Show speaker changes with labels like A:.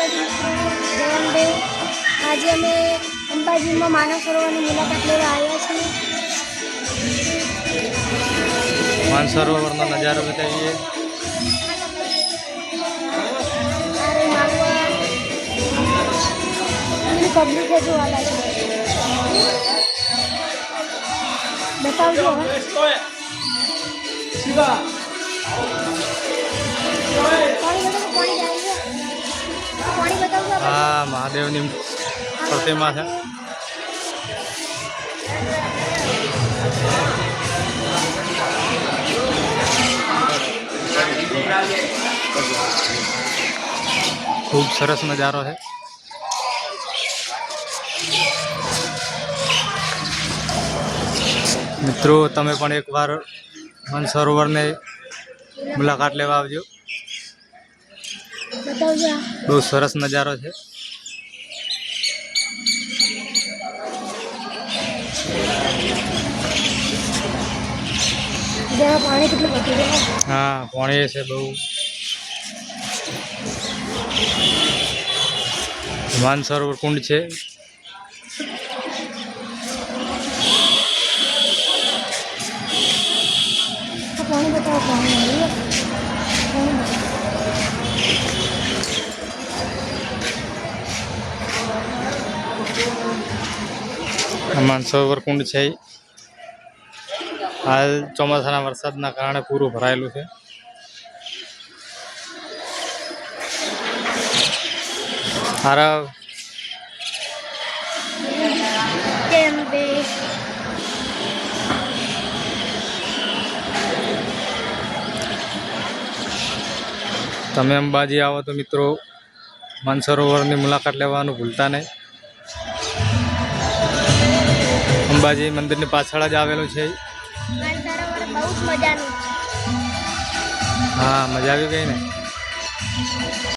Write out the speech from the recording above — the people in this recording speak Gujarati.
A: માતાજી આજે અમે અંબાજીમાં માનવ સરોવરની મુલાકાત લેવા આવ્યા છીએ.
B: માનસરોવરનો નજારો બતાવીએ.
A: પબ્લિક હજુ છે. બતાવજો. હવે પાણી
B: મહાદેવની પ્રતિમા છે. ખૂબ સરસ નજારો છે. મિત્રો તમે પણ એકવાર સરોવરને મુલાકાત લેવા આવજો. બહુ સરસ નજારો છે.
A: જેમાં પાણી કેટલું વધી ગયું
B: હા પાણી છે બહુ. માનસરોવર કુંડ છે.
A: પાણી બતાવો પાણી
B: માનસરોવર કુંડ છે. હાલ ચોમાસાના વરસાદના કારણે પૂરું ભરાયેલું છે. હારા તમે અંબાજી આવો તો મિત્રો માનસરોવરની મુલાકાત લેવાનું ભૂલતા નહીં. અંબાજી મંદિરની પાછળ જ આવેલું
A: છે.
B: હા મજા આવી ગઈ ને?